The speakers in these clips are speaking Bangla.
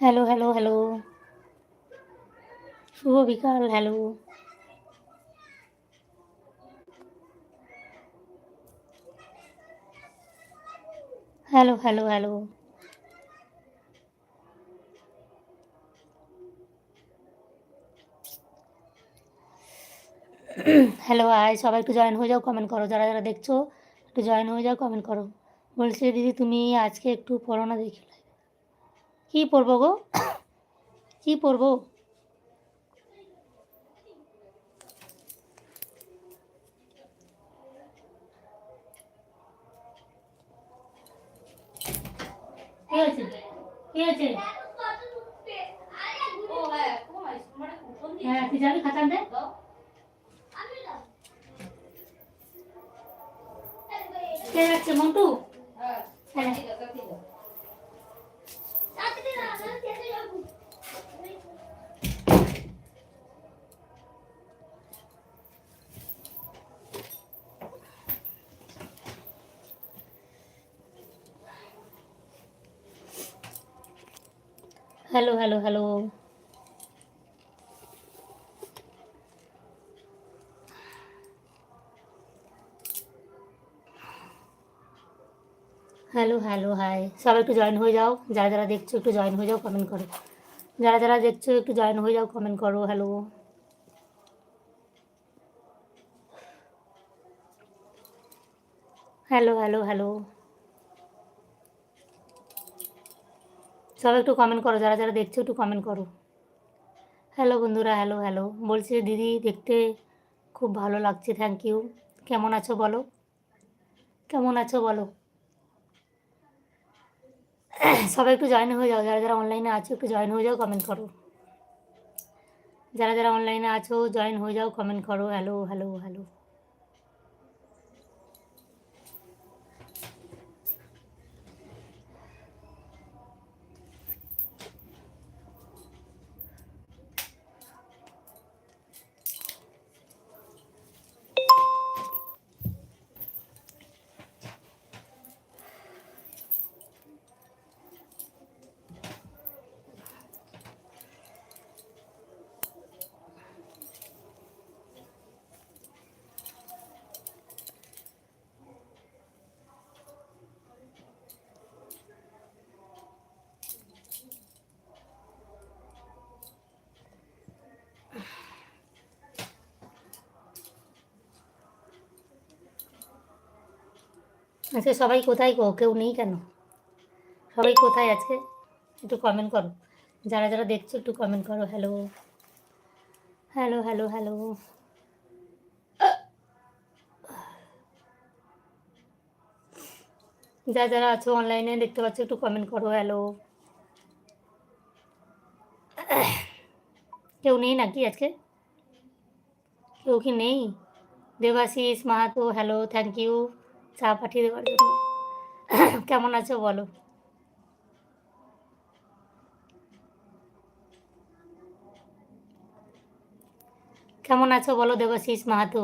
Hello hello hello. শুভ বিকাল, hello. Hello hello hello. Hello, আয়, সবাই একটু জয়েন হয়ে যাও কমেন্ট করো। যারা যারা দেখছ, একটু জয়েন হয়ে যাও কমেন্ট করো। বলছি, দিদি, তুমি আজকে একটু পড়ো না দেখি। কী পড়ব গো? কী পড়ব কি হ্যাঁ তুই যাবি খাতা আনতে কে যাচ্ছে মন্টু? হ্যাঁ। Hello hello hello hello hello hi সবাই একটু জয়েন হয়ে যাও। যারা যারা দেখছ একটু জয়েন হয়ে যাও কমেন্ট করো। যারা যারা দেখছ একটু জয়েন হয়ে যাও কমেন্ট করো। হ্যালো হ্যালো হ্যালো হ্যালো সবাই একটু কমেন্ট করো, যারা যারা দেখছ একটু কমেন্ট করো। হ্যালো বন্ধুরা হ্যালো হ্যালো বলছি দিদি, দেখতে খুব ভালো লাগছে থ্যাংক ইউ কেমন আছো বলো? কেমন আছো বলো? সবাই একটু জয়েন হয়ে যাও, যারা যারা অনলাইনে আছো একটু জয়েন হয়ে যাও কমেন্ট করো। যারা যারা অনলাইনে আছো জয়েন হয়ে যাও কমেন্ট করো। হ্যালো হ্যালো হ্যালো আজকে সবাই কোথায় গো? কেউ নেই কেন? সবাই কোথায় আজকে? একটু কমেন্ট করো। যারা যারা দেখছ, একটু কমেন্ট করো। হ্যালো হ্যালো হ্যালো হ্যালো যা যারা আছো অনলাইনে দেখতে পাচ্ছ, একটু কমেন্ট করো। হ্যালো কেউ নেই নাকি আজকে? কেউ কি নেই? Debashis, Mahato hello thank you চা পাঠিয়ে দেওয়ার জন্য। কেমন আছো বলো? কেমন আছো বলো দেবাশিস মাহাতো?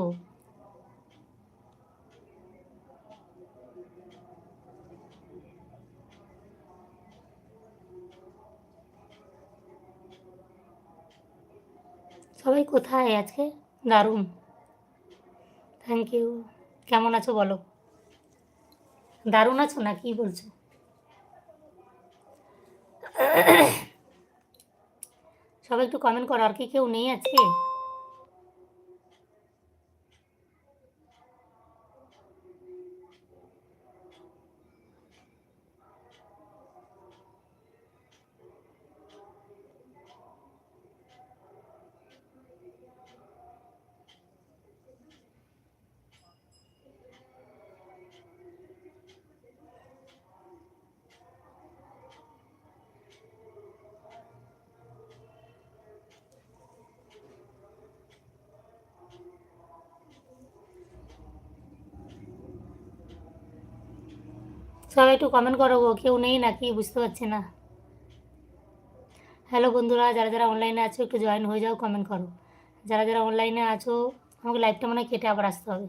সবাই কোথায় আজকে? দারুণ। থ্যাংক ইউ কেমন আছো বলো? দারুণ আছো না কি বলছো? সবাই একটু কমেন্ট করো আর কি কেউ নেই আজকে? সবাই একটু কমেন্ট করো গো, কেউ নেই না নাকি? বুঝতে পারছি না। হ্যালো বন্ধুরা, যারা যারা অনলাইনে আছো, একটু জয়েন হয়ে যাও কমেন্ট করো। যারা যারা অনলাইনে আছো, আমাকে লাইভটা মনে কেটে আবার আসতে হবে।